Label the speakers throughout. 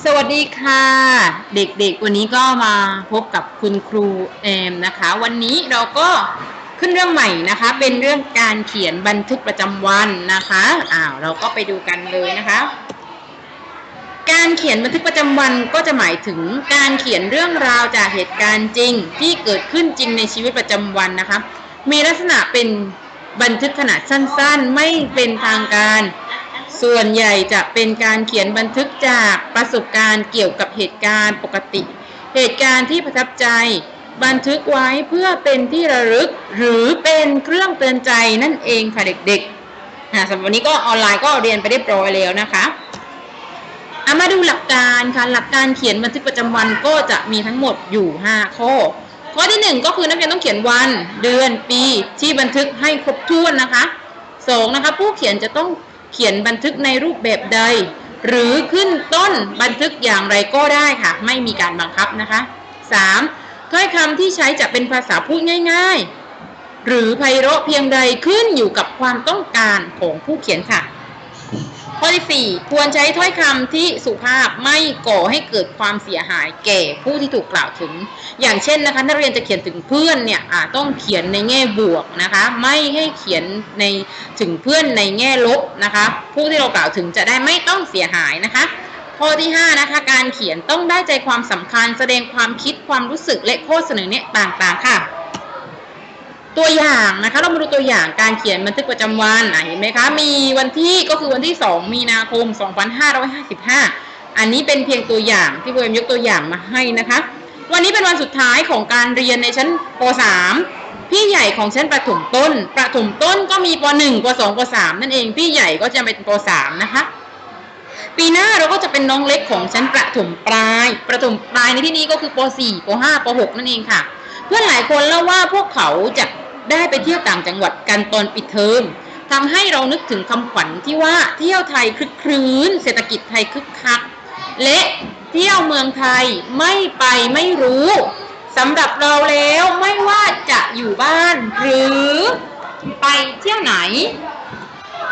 Speaker 1: สวัสดีค่ะ เด็กๆ วันนี้ก็มาพบกับคุณครูแอมนะคะ วันนี้เราก็ขึ้นเรื่องใหม่นะคะ เป็นเรื่องการเขียนบันทึกประจำวันนะคะอ้าวเราก็ไปดูกันเลยนะคะ การเขียนบันทึกประจำวันก็จะหมายถึงการเขียนเรื่องราวจากเหตุการณ์จริง ที่เกิดขึ้นจริงในชีวิตประจำวันนะคะ มีลักษณะเป็นบันทึกขนาดสั้นๆ ไม่เป็นทางการ ส่วนใหญ่จะเป็นการเขียนบันทึกจากประสบการณ์เกี่ยวกับเหตุการณ์ปกติ เหตุการณ์ที่ประทับใจ บันทึกไว้เพื่อเป็นที่ระลึกหรือเป็นเครื่องเตือนใจนั่นเองค่ะเด็กๆอ่าสำหรับวันนี้ก็ออนไลน์ก็เรียนไปเรียบร้อยแล้วนะคะเอามาดูหลักการค่ะหลักการเขียนบันทึกประจำวันก็จะมีทั้งหมดอยู่ 5 ข้อ ข้อที่ 1 ก็คือนักเรียนต้องเขียนวันเดือนปีที่บันทึกให้ครบถ้วนนะคะ 2. นะคะผู้เขียนจะต้อง เขียนบันทึกในรูปแบบใด หรือขึ้นต้นบันทึกอย่างไรก็ได้ค่ะ ไม่มีการบังคับนะคะ 3. ถ้อยคำที่ใช้จะเป็นภาษาพูดง่าย ๆ หรือไพเราะเพียงใดขึ้นอยู่กับความต้องการของผู้เขียนค่ะ ข้อที่4ควรใช้ถ้อยคำที่สุภาพไม่ก่อให้เกิดความเสียหายแก่ผู้ที่ถูกกล่าวถึง อย่างเช่นนะคะนักเรียนจะเขียนถึงเพื่อนเนี่ยต้องเขียนในแง่บวกนะคะ ไม่ให้เขียนในถึงเพื่อนในแง่ลบนะคะ ผู้ที่เรากล่าวถึงจะได้ไม่ต้องเสียหายนะคะ ข้อที่5นะคะการเขียนต้องได้ใจความสำคัญแสดงความคิดความรู้สึกและข้อเสนอแนะต่างๆค่ะ ตัวอย่างนะคะ เรามาดูตัวอย่างการเขียนบันทึกประจำวันเห็นไหมคะ มีวันที่ก็คือวันที่ 2 มีนาคม 2555 อันนี้เป็นเพียงตัวอย่างที่เวมยกตัวอย่างมาให้นะคะ วันนี้เป็นวันสุดท้ายของการเรียนในชั้นป .3 พี่ใหญ่ของชั้นประถมต้น ประถมต้นก็มีป .1 ป .2 ป .3 นั่นเอง พี่ใหญ่ก็จะเป็นป .3 นะคะ ปีหน้าเราก็จะเป็นน้องเล็กของชั้นประถมปลาย ประถมปลายในที่นี้ก็คือป .4 ป .5 ป .6 นั่นเองค่ะเพื่อนหลายคนเล่าว่าพวกเขาจะ ได้ไปเที่ยวต่างจังหวัดกันตอนปิดเทอมทำให้เรานึกถึงคำขวัญที่ว่าเที่ยวไทยคลึกครื้น เศรษฐกิจไทยคึกคัก และเที่ยวเมืองไทยไม่ไปไม่รู้สำหรับเราแล้วไม่ว่าจะอยู่บ้านหรือไปเที่ยวไหน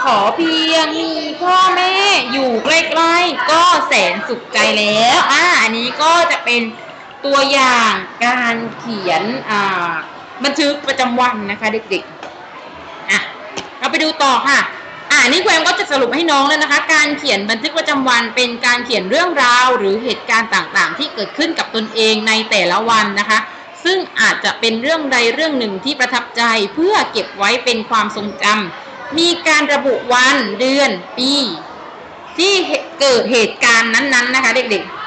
Speaker 1: ขอเพียงมีพ่อแม่อยู่ใกล้ๆก็แสนสุขใจแล้วอ่าอันนี้ก็จะเป็นตัวอย่างการเขียนอ่า บันทึกประจำวันนะคะ เด็กๆอะเราไปดูต่อค่ะ อ่านี่แควมก็จะสรุปให้น้องแล้วนะคะ การเขียนบันทึกประจำวันเป็นการเขียนเรื่องราว หรือเหตุการณ์ต่างๆ ที่เกิดขึ้นกับตนเองในแต่ละวันนะคะ ซึ่งอาจจะเป็นเรื่องใดเรื่องหนึ่งที่ประทับใจเพื่อเก็บไว้เป็นความทรงจำมีการระบุวันเดือนปี ที่เกิดเหตุการณ์นั้นๆนะคะ เด็กๆ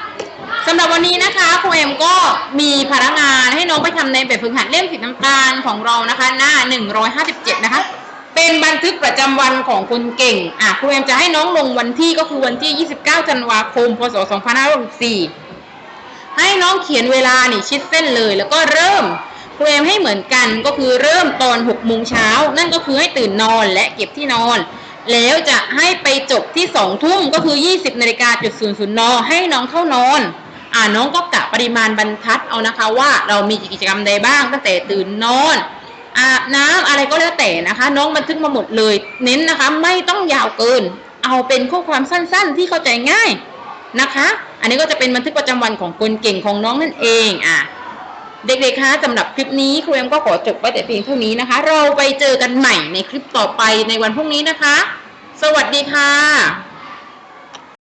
Speaker 1: สำหรับวันนี้นะคะครูเอ็มก็มีพนักงานให้น้องไปทำในแบบฝึกหัดเล่มสีน้ำตาลของเรานะคะ หน้า 157 นะคะ เป็นบันทึกประจำวันของคนเก่งอะครูเอ็มจะให้น้องลงวันที่ก็คือวันที่ 29 ธันวาคม พศ 2564 ให้น้องเขียนเวลานี่ชิดเส้นเลย แล้วก็เริ่มครูเอ็มให้เหมือนกันก็คือเริ่มตอน6โมงเช้า นั่นก็คือให้ตื่นนอนและเก็บที่นอนแล้วจะให้ไปจบที่2ทุ่มก็คือ 20นาฬิกาจุดศูนย์ศูนย์นให้น้องเข้านอน อ่าน้องก็กะปริมาณบรรทัดเอานะคะว่าเรามีกิจกรรมใดบ้าง ตั้งแต่ตื่นนอนอาบน้ำอะไรก็แล้วแต่นะคะ น้องบันทึกมาหมดเลย เน้นนะคะไม่ต้องยาวเกิน เอาเป็นข้อความสั้นๆ ที่เข้าใจง่ายนะคะ อันนี้ก็จะเป็นบันทึกประจำวันของคนเก่งของน้องนั่นเองอะเด็กๆ คะสำหรับคลิปนี้ครูเอ็มก็ขอจบไว้แต่เพียงเท่านี้นะคะ เราไปเจอกันใหม่ในคลิปต่อไปในวันพรุ่งนี้นะคะ สวัสดีค่ะ